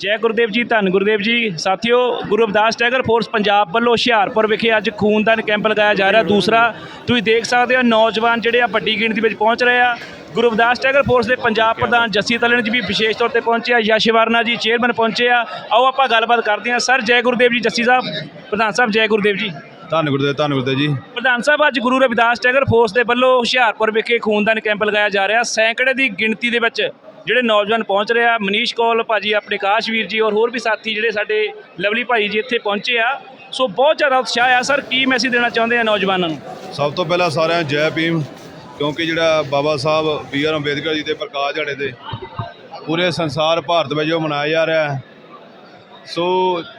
ਜੈ ਗੁਰਦੇਵ ਜੀ ਧੰਨ ਗੁਰਦੇਵ ਜੀ। ਸਾਥੀਓ ਗੁਰੂ ਰਵਿਦਾਸ ਟੈਗਰ ਫੋਰਸ ਪੰਜਾਬ ਵੱਲੋਂ ਹੁਸ਼ਿਆਰਪੁਰ ਵਿਖੇ ਅੱਜ ਖੂਨਦਾਨ ਕੈਂਪ ਲਗਾਇਆ ਜਾ ਰਿਹਾ। ਦੂਸਰਾ ਤੁਸੀਂ ਦੇਖ ਸਕਦੇ ਹੋ ਨੌਜਵਾਨ ਜਿਹੜੇ ਆ ਵੱਡੀ ਗਿਣਤੀ ਵਿੱਚ ਪਹੁੰਚ ਰਹੇ ਆ। ਗੁਰੂ ਰਵਿਦਾਸ ਟੈਗਰ ਫੋਰਸ ਦੇ ਪੰਜਾਬ ਪ੍ਰਧਾਨ ਜੱਸੀ ਤਲਣ ਜੀ ਵੀ ਵਿਸ਼ੇਸ਼ ਤੌਰ ਤੇ ਪਹੁੰਚੇ ਆ। ਯਸ਼ ਵਰਨਾ ਜੀ ਚੇਅਰਮੈਨ ਪਹੁੰਚੇ ਆ। ਆਓ ਆਪਾਂ ਗੱਲਬਾਤ ਕਰਦੇ ਹਾਂ। ਸਰ ਜੈ ਗੁਰਦੇਵ ਜੀ ਜੱਸੀ ਸਾਹਿਬ ਪ੍ਰਧਾਨ ਸਾਹਿਬ ਜੈ ਗੁਰਦੇਵ ਜੀ। ਧੰਨ ਗੁਰਦੇਵ ਧੰਨ ਗੁਰਦੇਵ ਜੀ। ਪ੍ਰਧਾਨ ਸਾਹਿਬ ਅੱਜ ਗੁਰੂ ਰਵਿਦਾਸ ਟੈਗਰ ਫੋਰਸ ਦੇ ਵੱਲੋਂ ਹੁਸ਼ਿਆਰਪੁਰ ਵਿਖੇ ਖੂਨਦਾਨ ਕੈਂਪ ਲਗਾਇਆ ਜਾ ਰਿਹਾ। ਸੈਂਕੜੇ ਦੀ ਗਿਣਤੀ ਦੇ ਵਿੱਚ ਜਿਹੜੇ ਨੌਜਵਾਨ ਪਹੁੰਚ ਰਹੇ ਆ, ਮਨੀਸ਼ ਕੌਲ ਭਾਜੀ ਆਪਣੇ ਕਾਸ਼ ਵੀਰ ਜੀ ਔਰ ਹੋਰ ਵੀ ਸਾਥੀ ਜਿਹੜੇ ਸਾਡੇ ਲਵਲੀ ਭਾਈ ਜੀ ਇੱਥੇ ਪਹੁੰਚੇ ਆ। ਸੋ ਬਹੁਤ ਜ਼ਿਆਦਾ ਉਤਸ਼ਾਹ ਆ। ਸਰ, ਕੀ ਮੈਸੇਜ ਦੇਣਾ ਚਾਹੁੰਦੇ ਆ ਨੌਜਵਾਨਾਂ ਨੂੰ? ਸਭ ਤੋਂ ਪਹਿਲਾਂ ਸਾਰਿਆਂ ਨੂੰ ਜੈ ਭੀਮ, ਕਿਉਂਕਿ ਜਿਹੜਾ ਬਾਬਾ ਸਾਹਿਬ ਬੀ ਆਰ ਅੰਬੇਦਕਰ ਜੀ ਦੇ ਪ੍ਰਕਾਸ਼ ਦਿਹਾੜੇ ਦੇ ਪੂਰੇ ਸੰਸਾਰ ਭਾਰਤ ਵਿੱਚ ਜੋ ਮਨਾਇਆ ਜਾ ਰਿਹਾ ਹੈ। ਸੋ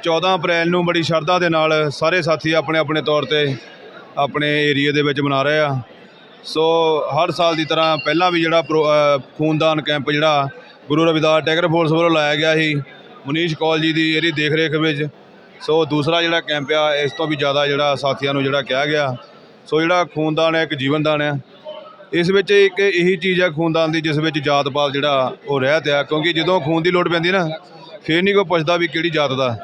14 ਅਪ੍ਰੈਲ ਨੂੰ ਬੜੀ ਸ਼ਰਧਾ ਦੇ ਨਾਲ ਸਾਰੇ ਸਾਥੀ ਆਪਣੇ ਆਪਣੇ ਤੌਰ ਤੇ ਆਪਣੇ ਏਰੀਆ ਦੇ ਵਿੱਚ ਮਨਾ ਰਹੇ ਆ। ਸੋ ਹਰ ਸਾਲ ਦੀ ਤਰ੍ਹਾਂ ਪਹਿਲਾਂ ਵੀ ਜਿਹੜਾ ਪ੍ਰੋ- ਖੂਨਦਾਨ ਕੈਂਪ ਜਿਹੜਾ ਗੁਰੂ ਰਵਿਦਾਸ ਟੈਗਰ ਫੋਰਸ ਵੱਲੋਂ ਲਾਇਆ ਗਿਆ ਸੀ, ਮਨੀਸ਼ ਕੌਲ ਜੀ ਦੀ ਇਹਦੀ ਦੇਖ ਰੇਖ ਵਿੱਚ। ਸੋ ਦੂਸਰਾ ਜਿਹੜਾ ਕੈਂਪ ਆ, ਇਸ ਤੋਂ ਵੀ ਜ਼ਿਆਦਾ ਜਿਹੜਾ ਸਾਥੀਆਂ ਨੂੰ ਜਿਹੜਾ ਕਿਹਾ ਗਿਆ। ਸੋ ਜਿਹੜਾ ਖੂਨਦਾਨ ਹੈ ਇੱਕ ਜੀਵਨਦਾਨ ਹੈ ਇਸ ਵਿੱਚ ਇੱਕ ਇਹੀ ਚੀਜ਼ ਹੈ ਖੂਨਦਾਨ ਦੀ, ਜਿਸ ਵਿੱਚ ਜਾਤ ਪਾਤ ਜਿਹੜਾ ਉਹ ਰਹਿਤ ਆ। ਕਿਉਂਕਿ ਜਦੋਂ ਖੂਨ ਦੀ ਲੋੜ ਪੈਂਦੀ ਨਾ, ਫੇਰ ਨਹੀਂ ਕੋਈ ਪੁੱਛਦਾ ਵੀ ਕਿਹੜੀ ਜਾਤ ਦਾ।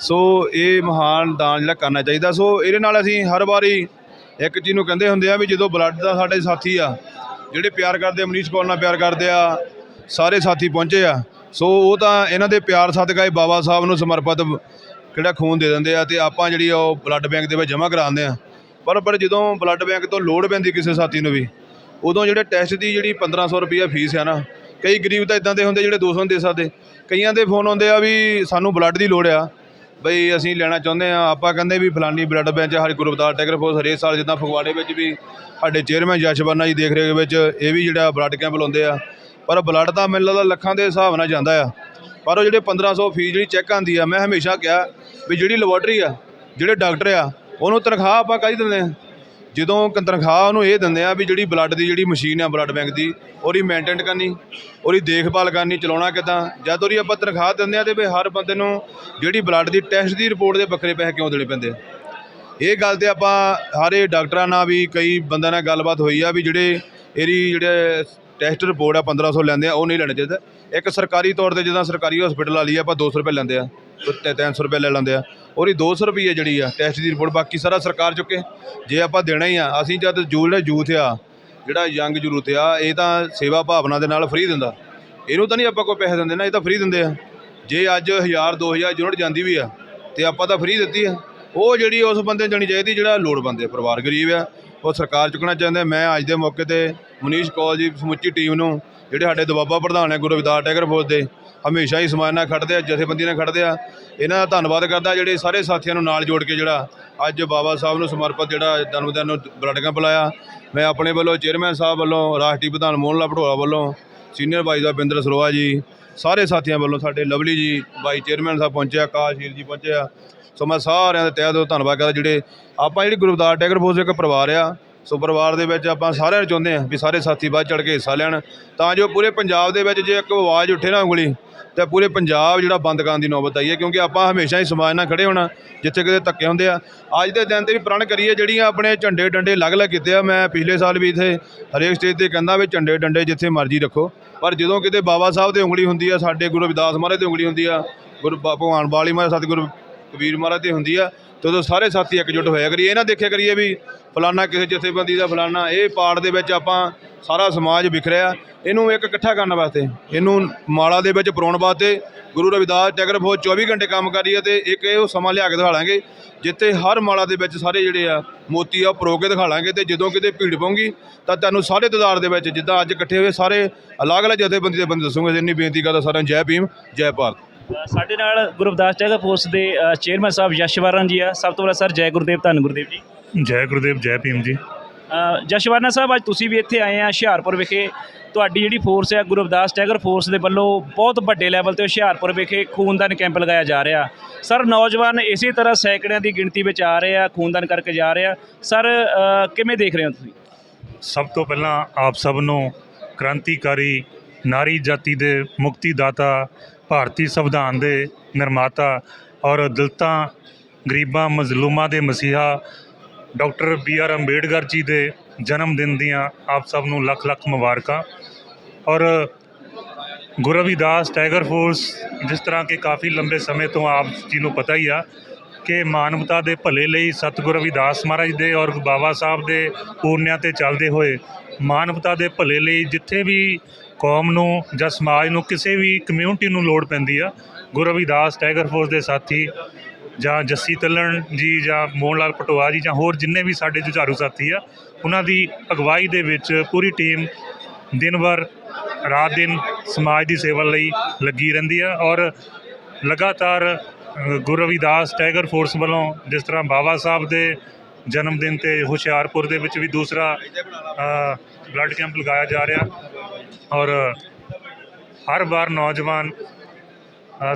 ਸੋ ਇਹ ਮਹਾਨ ਦਾਨ ਜਿਹੜਾ ਕਰਨਾ ਚਾਹੀਦਾ। ਸੋ ਇਹਦੇ ਨਾਲ ਅਸੀਂ ਹਰ ਵਾਰੀ ਇੱਕ ਚੀਜ਼ ਨੂੰ ਕਹਿੰਦੇ ਹੁੰਦੇ ਆ ਵੀ ਜਦੋਂ ਬਲੱਡ ਦਾ ਸਾਡੇ ਸਾਥੀ ਆ ਜਿਹੜੇ ਪਿਆਰ ਕਰਦੇ ਆ, ਮਨੀਸ਼ ਕੌਰ ਨਾਲ ਪਿਆਰ ਕਰਦੇ ਆ ਸਾਰੇ ਸਾਥੀ ਪਹੁੰਚੇ ਆ। ਸੋ ਉਹ ਤਾਂ ਇਹਨਾਂ ਦੇ ਪਿਆਰ ਸਦਕਾ ਹੀ ਬਾਬਾ ਸਾਹਿਬ ਨੂੰ ਸਮਰਪਿਤ ਕਿਹੜਾ ਖੂਨ ਦੇ ਦਿੰਦੇ ਆ ਤੇ ਆਪਾਂ ਜਿਹੜੀ ਆ ਉਹ ਬਲੱਡ ਬੈਂਕ ਦੇ ਵਿੱਚ ਜਮ੍ਹਾਂ ਕਰਾਉਂਦੇ ਆ। ਪਰ ਪਰ ਜਦੋਂ ਬਲੱਡ ਬੈਂਕ ਤੋਂ ਲੋੜ ਪੈਂਦੀ ਕਿਸੇ ਸਾਥੀ ਨੂੰ ਵੀ ਉਦੋਂ ਜਿਹੜੇ ਟੈਸਟ ਦੀ ਜਿਹੜੀ 1500 ਰੁਪਈਆ ਫੀਸ ਆ ਨਾ ਕਈ ਗਰੀਬ ਤਾਂ ਇਦਾਂ ਦੇ ਹੁੰਦੇ ਜਿਹੜੇ 200 ਨਹੀਂ ਦੇ ਸਕਦੇ। ਕਈਆਂ ਦੇ ਫੋਨ ਆਉਂਦੇ ਆ ਵੀ ਸਾਨੂੰ ਬਲੱਡ ਦੀ ਲੋੜ ਆ ਬਈ ਅਸੀਂ ਲੈਣਾ ਚਾਹੁੰਦੇ ਆ ਆਪਾਂ ਕਹਿੰਦੇ ਵੀ ਫਲਾਨੀ ਬਲੱਡ ਬੈਂਚ ਸਾਡੇ ਗੁਰੂ ਰਵਿਦਾਸ ਟੈਗਰ ਫੋਰਸ ਹਰੇਕ ਸਾਲ ਜਿੱਦਾਂ ਫਗਵਾੜੇ ਵਿੱਚ ਵੀ ਸਾਡੇ ਚੇਅਰਮੈਨ ਯਸ਼ਵਰਨਾ ਜੀ ਦੇਖ ਰੇਖ ਵਿੱਚ, ਇਹ ਵੀ ਜਿਹੜਾ ਬਲੱਡ ਕੈਂਪ ਲਾਉਂਦੇ ਆ। ਪਰ ਬਲੱਡ ਤਾਂ ਮੈਨੂੰ ਲੱਗਦਾ ਲੱਖਾਂ ਦੇ ਹਿਸਾਬ ਨਾਲ ਜਾਂਦਾ ਆ। ਪਰ ਉਹ ਜਿਹੜੇ 1500 ਫੀਸ ਜਿਹੜੀ ਚੈੱਕ ਆਂਦੀ ਆ, ਮੈਂ ਹਮੇਸ਼ਾ ਕਿਹਾ ਵੀ ਜਿਹੜੀ ਲੈਬੋਰਟਰੀ ਆ, ਜਿਹੜੇ ਡਾਕਟਰ ਆ, ਉਹਨੂੰ ਤਨਖਾਹ ਆਪਾਂ ਕਾਹਦੀ ਦਿੰਦੇ ਆ? ਜਦੋਂ ਤਨਖਾਹ ਉਹਨੂੰ ਇਹ ਦਿੰਦੇ ਆ ਵੀ ਜਿਹੜੀ ਬਲੱਡ ਦੀ ਜਿਹੜੀ ਮਸ਼ੀਨ ਆ ਬਲੱਡ ਬੈਂਕ ਦੀ, ਉਹਦੀ ਮੇਨਟੇਨ ਕਰਨੀ, ਉਹਦੀ ਦੇਖਭਾਲ ਕਰਨੀ, ਚਲਾਉਣਾ ਕਿਦਾਂ? ਜਦ ਉਹਦੀ ਆਪਾਂ ਤਨਖਾਹ ਦਿੰਦੇ ਆ ਤੇ ਵੀ ਹਰ ਬੰਦੇ ਨੂੰ ਜਿਹੜੀ ਬਲੱਡ ਦੀ ਟੈਸਟ ਦੀ ਰਿਪੋਰਟ ਦੇ ਵੱਖਰੇ ਪੈਸੇ ਕਿਉਂ ਦੇਣੇ ਪੈਂਦੇ ਇਹ ਗੱਲ ਤੇ ਆਪਾਂ ਹਾਰੇ ਡਾਕਟਰਾਂ ਨਾਲ ਵੀ ਕਈ ਬੰਦਿਆਂ ਨਾਲ ਗੱਲਬਾਤ ਹੋਈ ਆ ਵੀ ਜਿਹੜੇ ਇਹਦੀ ਜਿਹੜੇ ਟੈਸਟ ਰਿਪੋਰਟ ਆ 1500 ਲੈਂਦੇ ਆ, ਉਹ ਨਹੀਂ ਲੈਣੇ ਚਾਹੀਦਾ। ਇੱਕ ਸਰਕਾਰੀ ਤੌਰ ਤੇ ਜਿੱਦਾਂ ਸਰਕਾਰੀ ਹਸਪੀਟਲ ਵਾਲੀ ਆ, ਆਪਾਂ 200 ਰੁਪਏ ਲੈਂਦੇ ਆ, ਤੇ 300 ਰੁਪਏ ਲੈ ਲੈਂਦੇ ਆ। ਉਹਦੀ 200 ਰੁਪਏ ਜਿਹੜੀ ਆ, ਟੈਸਟ ਦੀ ਰਿਪੋਰਟ, ਬਾਕੀ ਸਾਰਾ ਸਰਕਾਰ ਚੁੱਕੇ। ਜੇ ਆਪਾਂ ਦੇਣਾ ਹੀ ਆ, ਅਸੀਂ ਜਦ ਜੂ ਜਿਹੜਾ ਯੂਥ ਆ, ਜਿਹੜਾ ਯੰਗ ਯੂਥ ਆ, ਇਹ ਤਾਂ ਸੇਵਾ ਭਾਵਨਾ ਦੇ ਨਾਲ ਫ੍ਰੀ ਦਿੰਦਾ। ਇਹਨੂੰ ਤਾਂ ਨਹੀਂ ਆਪਾਂ ਕੋਈ ਪੈਸੇ ਦਿੰਦੇ ਨਾ, ਇਹ ਤਾਂ ਫ੍ਰੀ ਦਿੰਦੇ ਆ। ਜੇ ਅੱਜ 1000 2000 ਯੂਨਿਟ ਜਾਂਦੀ ਵੀ ਆ, ਤੇ ਆਪਾਂ ਤਾਂ ਫ੍ਰੀ ਦਿੱਤੀ ਆ। ਉਹ ਜਿਹੜੀ ਉਸ ਬੰਦੇ ਨੂੰ ਦੇਣੀ ਚਾਹੀਦੀ, ਜਿਹੜਾ ਲੋੜਵੰਦ ਹੈ ਪਰਿਵਾਰ ਗਰੀਬ ਆ, ਉਹ ਸਰਕਾਰ ਚੁੱਕਣਾ ਚਾਹੁੰਦੇ। ਮੈਂ ਅੱਜ ਦੇ ਮੌਕੇ ਤੇ ਮਨੀਸ਼ ਕੌਲ ਜੀ, ਸਮੁੱਚੀ ਟੀਮ ਨੂੰ, ਜਿਹੜੇ ਸਾਡੇ ਦਬਾਬਾ ਪ੍ਰਧਾਨ ਹੈ ਗੁਰੂ ਰਵਿਦਾਸ ਟੈਗਰ ਫੌਜ ਦੇ, ਹਮੇਸ਼ਾ ਹੀ ਸਮਾਜ ਨਾਲ ਖੜਦੇ ਆ ਜਥੇਬੰਦੀ ਨਾਲ ਖੜਦੇ ਆ। ਇਹਨਾਂ ਦਾ ਧੰਨਵਾਦ ਕਰਦਾ, ਜਿਹੜੇ ਸਾਰੇ ਸਾਥੀਆਂ ਨੂੰ ਨਾਲ ਜੋੜ ਕੇ ਜਿਹੜਾ ਅੱਜ ਬਾਬਾ ਸਾਹਿਬ ਨੂੰ ਸਮਰਪਿਤ ਜਿਹੜਾ ਜਨਮ ਦਿਨ ਨੂੰ ਬਲੱਡ ਕੈਂਪ ਲਾਇਆ ਮੈਂ ਆਪਣੇ ਵੱਲੋਂ ਚੇਅਰਮੈਨ ਸਾਹਿਬ ਵੱਲੋਂ, ਰਾਸ਼ਟਰੀ ਪ੍ਰਧਾਨ ਮੋਹਨ ਲਾਲ ਭਟੋਲਾ ਵੱਲੋਂ, ਸੀਨੀਅਰ ਭਾਈ ਦਾ ਬਿੰਦਰ ਸਰੋਆ ਜੀ, ਸਾਰੇ ਸਾਥੀਆਂ ਵੱਲੋਂ ਸਾਡੇ ਲਵਲੀ ਜੀ ਬਾਈ ਚੇਅਰਮੈਨ ਸਾਹਿਬ ਪਹੁੰਚਿਆ ਆ ਕਾਸ਼ੀਰ ਜੀ ਪਹੁੰਚਿਆ। ਸੋ ਮੈਂ ਸਾਰਿਆਂ ਦੇ ਤਹਿ ਦਿਲੋਂ ਧੰਨਵਾਦ ਕਰਦਾ, ਜਿਹੜੇ ਆਪਾਂ ਜਿਹੜੀ ਗੁਰੂ ਰਵਿਦਾਸ ਟੈਗਰ ਫੋਰਸ ਇੱਕ ਪਰਿਵਾਰ ਆ ਸੋ ਪਰਿਵਾਰ ਦੇ ਵਿੱਚ ਆਪਾਂ ਸਾਰਿਆਂ ਨੂੰ ਚਾਹੁੰਦੇ ਆ ਵੀ ਸਾਰੇ ਸਾਥੀ ਵੱਧ ਚੜ ਕੇ ਹਿੱਸਾ ਲੈਣ। ਤਾਂ ਜੋ ਪੂਰੇ ਪੰਜਾਬ ਦੇ ਵਿੱਚ ਜੇ ਇੱਕ ਆਵਾਜ਼ ਉੱਠੇ ਨਾ ਉਂਗਲੀ, ਤੇ ਪੂਰੇ ਪੰਜਾਬ ਜਿਹੜਾ ਬੰਦ ਕਰਨ ਦੀ ਨੌਬਤ ਆਈ ਹੈ, ਕਿਉਂਕਿ ਆਪਾਂ ਹਮੇਸ਼ਾ ਹੀ ਸਮਾਜ ਨਾਲ ਖੜੇ ਹੋਣਾ, ਜਿੱਥੇ ਕਿਤੇ ਧੱਕੇ ਹੁੰਦੇ ਆ। ਅੱਜ ਦੇ ਦਿਨ ਤੇ ਵੀ ਪ੍ਰਣ ਕਰੀਏ ਜਿਹੜੀਆਂ ਆਪਣੇ ਝੰਡੇ ਡੰਡੇ ਅਲੱਗ-ਅਲੱਗ ਕੀਤੇ ਆ। ਮੈਂ ਪਿਛਲੇ ਸਾਲ ਵੀ ਇੱਥੇ ਹਰੇਕ ਸਟੇਜ ਤੇ ਕਹਿੰਦਾ ਵੀ ਝੰਡੇ ਡੰਡੇ ਜਿੱਥੇ ਮਰਜ਼ੀ ਰੱਖੋ। ਪਰ ਜਦੋਂ ਕਿਤੇ ਬਾਬਾ ਸਾਹਿਬ ਤੇ ਉਂਗਲੀ ਹੁੰਦੀ ਆ, ਸਾਡੇ ਗੁਰੂ ਰਵਿਦਾਸ ਮਹਾਰਾਜ ਦੀ ਉਂਗਲੀ ਹੁੰਦੀ ਆ, ਗੁਰੂ ਬ- ਭਗਵਾਨ ਵਾਲੀ ਮਹਾਰਾਜ, ਸਤਿਗੁਰੂ ਕਬੀਰ ਮਹਾਰਾਜ ਤੇ ਹੁੰਦੀ ਆ ਤੇ ਉਦੋਂ ਸਾਰੇ ਸਾਥੀ ਇਕਜੁੱਟ ਹੋਇਆ ਕਰੀਏ। ਇਹ ਨਾ ਦੇਖਿਆ ਕਰੀਏ ਵੀ ਫਲਾਨਾ ਕਿਸੇ ਜਥੇਬੰਦੀ ਦਾ ਫਲਾਨਾ, ਇਹ ਪਾੜ ਦੇ ਵਿੱਚ ਆਪਾਂ ਸਾਰਾ ਸਮਾਜ ਵਿਖਰਿਆ ਇਹਨੂੰ ਇੱਕ ਇਕੱਠਾ ਕਰਨ ਵਾਸਤੇ, ਇਹਨੂੰ ਮਾਲਾ ਦੇ ਵਿੱਚ ਪਰੋਣ ਵਾਸਤੇ ਗੁਰੂ ਰਵਿਦਾਸ ਟੈਗਰ ਬਹੁਤ 24 ਘੰਟੇ ਕੰਮ ਕਰ ਰਹੀ ਹੈ ਤੇ ਇੱਕ ਇਹ ਉਹ ਸਮਾਂ ਲਿਆ ਕੇ ਦਿਖਾ ਲਾਂਗੇ, ਜਿੱਥੇ ਹਰ ਮਾਲਾ ਦੇ ਵਿੱਚ ਸਾਰੇ ਜਿਹੜੇ ਆ ਮੋਤੀ ਆ, ਉਹ ਪਰੋ ਕੇ ਦਿਖਾ ਲਾਂਗੇ ਤੇ ਜਦੋਂ ਕਿਤੇ ਭੀੜ ਪਊਗੀ ਤਾਂ ਤੁਹਾਨੂੰ ਸਾਰੇ ਤਦਾਰ ਦੇ ਵਿੱਚ ਜਿੱਦਾਂ ਅੱਜ ਇਕੱਠੇ ਹੋਏ ਸਾਰੇ ਅਲੱਗ-ਅਲੱਗ ਜਥੇਬੰਦੀ ਦੇ ਬੰਦੇ ਦੱਸੂਗੇ। ਇੰਨੀ ਬੇਨਤੀ ਕਰਦਾ ਸਾਰਿਆਂ ਨੂੰ, ਜੈ ਭੀਮ, ਜੈ ਭਾਰਤ। ਸਾਡੇ ਨਾਲ ਗੁਰੂ ਰਵਿਦਾਸ ਟੈਗਰ ਫੋਰਸ ਦੇ ਚੇਅਰਮੈਨ ਸਾਹਿਬ ਯਸ਼ਵਰਨ ਜੀ ਆ। ਸਭ ਤੋਂ ਪਹਿਲਾਂ ਸਰ ਜੈ ਗੁਰਦੇਵ ਧੰਨ ਗੁਰਦੇਵ ਜੀ। ਜੈ ਗੁਰਦੇਵ ਜੈ ਭੀਮ ਜੀ। ਜਸ਼ਵਰਨਾ ਸਾਹਿਬ ਅੱਜ ਤੁਸੀਂ ਵੀ ਇੱਥੇ ਆਏ ਆ ਹੁਸ਼ਿਆਰਪੁਰ ਵਿਖੇ। ਤੁਹਾਡੀ ਜਿਹੜੀ ਫੋਰਸ ਹੈ ਗੁਰੂ ਰਵਿਦਾਸ ਟੈਗਰ ਫੋਰਸ ਦੇ ਵੱਲੋਂ ਬਹੁਤ ਵੱਡੇ ਲੈਵਲ ਤੇ ਹੁਸ਼ਿਆਰਪੁਰ ਵਿਖੇ ਖੂਨਦਾਨ ਕੈਂਪ ਲਗਾਇਆ ਜਾ ਰਿਹਾ। ਸਰ ਨੌਜਵਾਨ ਇਸੇ ਤਰ੍ਹਾਂ ਸੈਂਕੜਿਆਂ ਦੀ ਗਿਣਤੀ ਵਿੱਚ ਆ ਰਹੇ ਆ ਖੂਨਦਾਨ ਕਰਕੇ ਜਾ ਰਹੇ ਆ। ਸਰ ਕਿਵੇਂ ਦੇਖ ਰਹੇ ਹੋ ਤੁਸੀਂ? ਸਭ ਤੋਂ ਪਹਿਲਾਂ ਆਪ ਸਭ ਨੂੰ ਕ੍ਰਾਂਤੀਕਾਰੀ ਨਾਰੀ ਜਾਤੀ ਦੇ ਮੁਕਤੀ ਦਾਤਾ ਭਾਰਤੀ ਸੰਵਿਧਾਨ ਦੇ ਨਿਰਮਾਤਾ ਔਰ ਦਲਿਤਾਂ, ਗਰੀਬਾਂ, ਮਜ਼ਲੂਮਾਂ ਦੇ ਮਸੀਹਾ doctor B R Ambedkar ji ਦੇ ਜਨਮ ਦਿਨ ਦੀਆਂ ਆਪ ਸਭ ਨੂੰ ਲੱਖ ਲੱਖ ਮੁਬਾਰਕਾਂ। ਔਰ ਗੁਰੂ ਰਵਿਦਾਸ ਟਾਈਗਰ ਫੋਰਸ ਜਿਸ ਤਰ੍ਹਾਂ ਕਿ ਕਾਫੀ ਲੰਬੇ ਸਮੇਂ ਤੋਂ ਆਪ ਜੀ ਨੂੰ ਪਤਾ ਹੀ ਆ ਕਿ ਮਾਨਵਤਾ ਦੇ ਭਲੇ ਲਈ ਸਤਿਗੁਰੂ ਰਵਿਦਾਸ ਮਹਾਰਾਜ ਦੇ ਔਰ ਬਾਬਾ ਸਾਹਿਬ ਦੇ ਪੂਰਨਿਆਂ ਤੇ ਚੱਲਦੇ ਹੋਏ ਮਾਨਵਤਾ ਦੇ ਭਲੇ ਲਈ ਜਿੱਥੇ ਵੀ ਕੌਮ ਨੂੰ ਜਾਂ ਸਮਾਜ ਨੂੰ ਕਿਸੇ ਵੀ ਕਮਿਊਨਿਟੀ ਨੂੰ ਲੋੜ ਪੈਂਦੀ ਆ, ਗੁਰੂ ਰਵਿਦਾਸ ਟਾਈਗਰ ਫੋਰਸ ਦੇ ਸਾਥੀ ਜਾਂ ਜੱਸੀ ਤਲਣ ਜੀ ਜਾਂ ਮੋਹਨ ਲਾਲ ਪਟੋਆ ਜੀ ਜਾਂ ਹੋਰ ਜਿੰਨੇ ਵੀ ਸਾਡੇ ਜੁਝਾਰੂ ਸਾਥੀ ਆ, ਉਹਨਾਂ ਦੀ ਅਗਵਾਈ ਦੇ ਵਿੱਚ ਪੂਰੀ ਟੀਮ ਦਿਨ ਭਰ ਰਾਤ ਦਿਨ ਸਮਾਜ ਦੀ ਸੇਵਾ ਲਈ ਲੱਗੀ ਰਹਿੰਦੀ ਆ ਔਰ ਲਗਾਤਾਰ ਗੁਰੂ ਰਵਿਦਾਸ ਟਾਈਗਰ ਫੋਰਸ ਵੱਲੋਂ ਜਿਸ ਤਰ੍ਹਾਂ ਬਾਬਾ ਸਾਹਿਬ ਦੇ ਜਨਮ ਦਿਨ ਤੇ ਹੁਸ਼ਿਆਰਪੁਰ ਦੇ ਵਿੱਚ ਵੀ ਦੂਸਰਾ ਬਲੱਡ ਕੈਂਪ ਲਗਾਇਆ ਜਾ ਰਿਹਾ। ਔਰ ਹਰ ਵਾਰ ਨੌਜਵਾਨ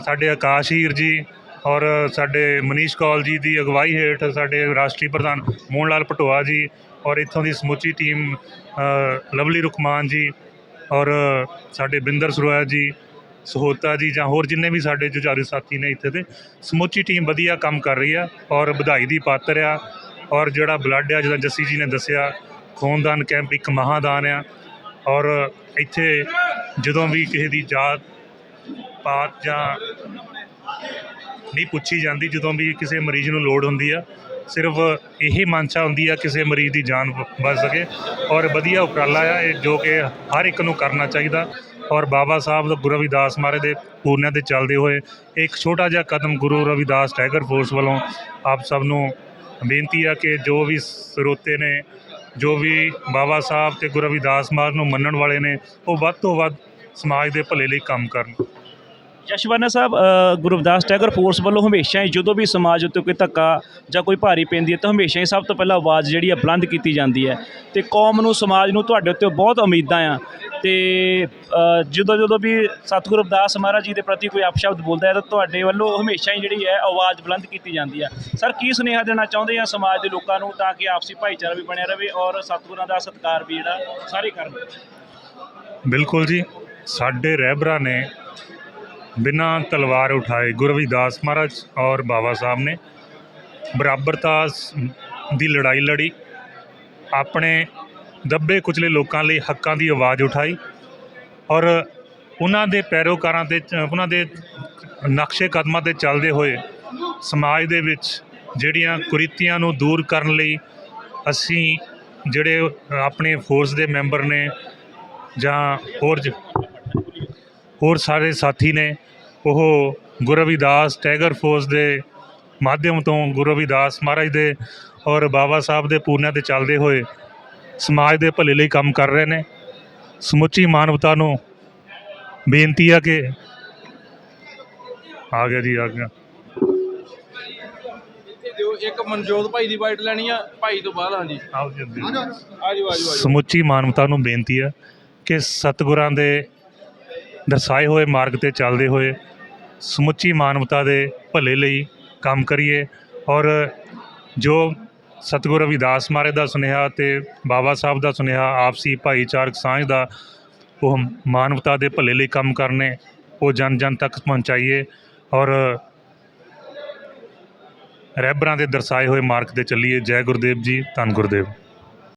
ਸਾਡੇ ਆਕਾਸ਼ ਹੀਰ ਜੀ ਔਰ ਸਾਡੇ ਮਨੀਸ਼ ਕੌਲ ਜੀ ਦੀ ਅਗਵਾਈ ਹੇਠ ਸਾਡੇ ਰਾਸ਼ਟਰੀ ਪ੍ਰਧਾਨ ਮੋਹਨ ਲਾਲ ਪਟੋਆ ਜੀ ਔਰ ਇੱਥੋਂ ਦੀ ਸਮੁੱਚੀ ਟੀਮ ਲਵਲੀ ਰੁਕਮਾਨ ਜੀ ਔਰ ਸਾਡੇ ਬਿੰਦਰ ਸਰੋਇਆ ਜੀ ਸਹੋਤਾ ਜੀ ਜਾਂ ਹੋਰ ਜਿੰਨੇ ਵੀ ਸਾਡੇ ਜੁਝਾਰੂ ਸਾਥੀ ਨੇ ਇੱਥੇ ਦੇ, ਸਮੁੱਚੀ ਟੀਮ ਵਧੀਆ ਕੰਮ ਕਰ ਰਹੀ ਆ ਔਰ ਵਧਾਈ ਦੀ ਪਾਤਰ ਆ ਔਰ ਜਿਹੜਾ ਬਲੱਡ ਆ ਜਿਹਦਾ ਜੱਸੀ ਜੀ ਨੇ ਦੱਸਿਆ, ਖੂਨਦਾਨ ਕੈਂਪ ਇੱਕ ਮਹਾਦਾਨ ਆ ਔਰ ਇੱਥੇ ਜਦੋਂ ਵੀ ਕਿਸੇ ਦੀ ਜਾਤ ਪਾਤ ਜਾਂ ਨਹੀਂ ਪੁੱਛੀ ਜਾਂਦੀ, ਜਦੋਂ ਵੀ ਕਿਸੇ ਮਰੀਜ਼ ਨੂੰ ਲੋੜ ਹੁੰਦੀ ਆ, ਸਿਰਫ ਇਹੀ ਮੰਸ਼ਾ ਹੁੰਦੀ ਆ ਕਿਸੇ ਮਰੀਜ਼ ਦੀ ਜਾਨ ਬਚ ਸਕੇ ਔਰ ਵਧੀਆ ਉਪਰਾਲਾ ਆ, ਇਹ ਜੋ ਕਿ ਹਰ ਇੱਕ ਨੂੰ ਕਰਨਾ ਚਾਹੀਦਾ ਔਰ ਬਾਬਾ ਸਾਹਿਬ ਦਾ ਗੁਰੂ ਰਵਿਦਾਸ ਮਹਾਰਾਜ ਦੇ ਪੂਰਨਿਆਂ ਤੇ ਚੱਲਦੇ ਹੋਏ ਇੱਕ ਛੋਟਾ ਜਿਹਾ ਕਦਮ ਗੁਰੂ ਰਵਿਦਾਸ ਟਾਈਗਰ ਫੋਰਸ ਵੱਲੋਂ ਆਪ ਸਭ ਨੂੰ ਬੇਨਤੀ ਆ ਕਿ ਜੋ ਵੀ ਸਰੋਤੇ ਨੇ, ਜੋ ਵੀ ਬਾਬਾ ਸਾਹਿਬ ਤੇ ਗੁਰੂ ਰਵਿਦਾਸ ਮਹਾਰਾਜ ਨੂੰ ਮੰਨਣ ਵਾਲੇ ਨੇ, ਉਹ ਵੱਧ ਤੋਂ ਵੱਧ ਸਮਾਜ ਦੇ ਭਲੇ ਲਈ ਕੰਮ ਕਰਨ। ਯਸ਼ਵਰਨਾ ਸਾਹਿਬ ਅ, ਗੁਰੂ ਰਵਿਦਾਸ ਟੈਗਰ ਫੋਰਸ ਵੱਲੋਂ ਹਮੇਸ਼ਾ ਹੀ ਜਦੋਂ ਵੀ ਸਮਾਜ ਉੱਤੇ ਕੋਈ ਧੱਕਾ ਜਾਂ ਕੋਈ ਭਾਰੀ ਪੈਂਦੀ ਹੈ ਤਾਂ ਹਮੇਸ਼ਾ ਹੀ ਸਭ ਤੋਂ ਪਹਿਲਾਂ ਆਵਾਜ਼ ਜਿਹੜੀ ਹੈ ਬੁਲੰਦ ਕੀਤੀ ਜਾਂਦੀ ਹੈ। ਤੇ ਕੌਮ ਨੂੰ ਸਮਾਜ ਨੂੰ ਤੁਹਾਡੇ ਉੱਤੇ ਬਹੁਤ ਉਮੀਦਾਂ ਆ। ਤੇ ਜਦੋਂ ਜਦੋਂ ਵੀ ਸਤਿਗੁਰੂ ਰਵਿਦਾਸ ਮਹਾਰਾਜ ਜੀ ਦੇ ਪ੍ਰਤੀ ਕੋਈ ਅਪਸ਼ਬਦ ਬੋਲਦਾ ਹੈ ਤਾਂ ਤੁਹਾਡੇ ਵੱਲੋਂ ਹਮੇਸ਼ਾ ਹੀ ਜਿਹੜੀ ਹੈ ਆਵਾਜ਼ ਬੁਲੰਦ ਕੀਤੀ ਜਾਂਦੀ ਹੈ। ਸਰ ਕੀ ਸੁਨੇਹਾ ਦੇਣਾ ਚਾਹੁੰਦੇ ਆ ਸਮਾਜ ਦੇ ਲੋਕਾਂ ਨੂੰ ਤਾਂ ਕਿ ਆਪਸੀ ਭਾਈਚਾਰਾ ਵੀ ਬਣਿਆ ਰਹੇ ਔਰ ਸਤਿਗੁਰਾਂ ਦਾ ਸਤਿਕਾਰ ਵੀ ਜਿਹੜਾ ਸਾਰੇ ਕਰਨ? ਬਿਲਕੁਲ ਜੀ ਸਾਡੇ ਰਹਿਬਰਾਂ ਨੇ ਬਿਨਾਂ ਤਲਵਾਰ ਉਠਾਏ ਗੁਰੂ ਰਵਿਦਾਸ ਮਹਾਰਾਜ ਔਰ ਬਾਬਾ ਸਾਹਿਬ ਨੇ ਬਰਾਬਰਤਾ ਦੀ ਲੜਾਈ ਲੜੀ, ਆਪਣੇ ਦੱਬੇ ਕੁਚਲੇ ਲੋਕਾਂ ਲਈ ਹੱਕਾਂ ਦੀ ਆਵਾਜ਼ ਉਠਾਈ ਔਰ ਉਹਨਾਂ ਦੇ ਪੈਰੋਕਾਰਾਂ ਤੇ ਚ- ਉਹਨਾਂ ਦੇ ਨਕਸ਼ੇ ਕਦਮਾਂ ਤੇ ਚੱਲਦੇ ਹੋਏ ਸਮਾਜ ਦੇ ਵਿੱਚ ਜਿਹੜੀਆਂ ਕੁਰੀਤੀਆਂ ਨੂੰ ਦੂਰ ਕਰਨ ਲਈ ਅਸੀਂ ਜਿਹੜੇ ਆਪਣੇ ਫੋਰਸ ਦੇ ਮੈਂਬਰ ਨੇ ਜਾਂ ਹੋਰ ਜ- ਹੋਰ ਸਾਰੇ ਸਾਥੀ ਨੇ ਉਹ ਗੁਰੂ ਰਵਿਦਾਸ ਟਾਈਗਰ ਫੋਰਸ ਦੇ ਮਾਧਿਅਮ ਤੋਂ ਗੁਰੂ ਰਵਿਦਾਸ ਮਹਾਰਾਜ ਦੇ ਔਰ ਬਾਬਾ ਸਾਹਿਬ ਦੇ ਪੂਰਨਿਆਂ ਤੇ ਚੱਲਦੇ ਹੋਏ ਸਮਾਜ ਦੇ ਭਲੇ ਲਈ ਕੰਮ ਕਰ ਰਹੇ ਨੇ। ਸਮੁੱਚੀ ਮਾਨਵਤਾ ਨੂੰ ਬੇਨਤੀ ਆ ਕਿ ਆ ਗਿਆ ਜੀ ਆ ਗਿਆ। ਦਿਓ ਇੱਕ ਮਨਜੋਤ ਭਾਈ ਦੀ ਬਾਈਟ ਲੈਣੀ ਆ ਭਾਈ ਤੋਂ ਬਾਅਦ ਹਾਂਜੀ। ਆਓ ਜੀ ਅੱਗੇ। ਆਜੋ ਆਜੋ ਆਜੋ ਸਮੁੱਚੀ ਮਾਨਵਤਾ ਨੂੰ ਬੇਨਤੀ ਹੈ ਕਿ ਸਤਿਗੁਰਾਂ ਦੇ ਦਰਸਾਏ ਹੋਏ ਮਾਰਗ ਤੇ ਚੱਲਦੇ ਹੋਏ ਸਮੁੱਚੀ ਮਾਨਵਤਾ ਦੇ ਭਲੇ ਲਈ ਕੰਮ ਕਰੀਏ ਔਰ ਜੋ ਸਤਿਗੁਰੂ ਰਵਿਦਾਸ ਮਹਾਰਾਜ ਦਾ ਸੁਨੇਹਾ ਤੇ ਬਾਬਾ ਸਾਹਿਬ ਦਾ ਸੁਨੇਹਾ, ਆਪਸੀ ਭਾਈਚਾਰਕ ਸਾਂਝ ਦਾ ਉਹ ਮਾਨਵਤਾ ਦੇ ਭਲੇ ਲਈ ਕੰਮ ਕਰਨੇ, ਉਹ ਜਨ ਜਨ ਤੱਕ ਪਹੁੰਚਾਈਏ ਔਰ ਰਹਿਬਰਾਂ ਦੇ ਦਰਸਾਏ ਹੋਏ ਮਾਰਗ ਤੇ ਚੱਲੀਏ। ਜੈ ਗੁਰਦੇਵ ਜੀ, ਧੰਨ ਗੁਰਦੇਵ।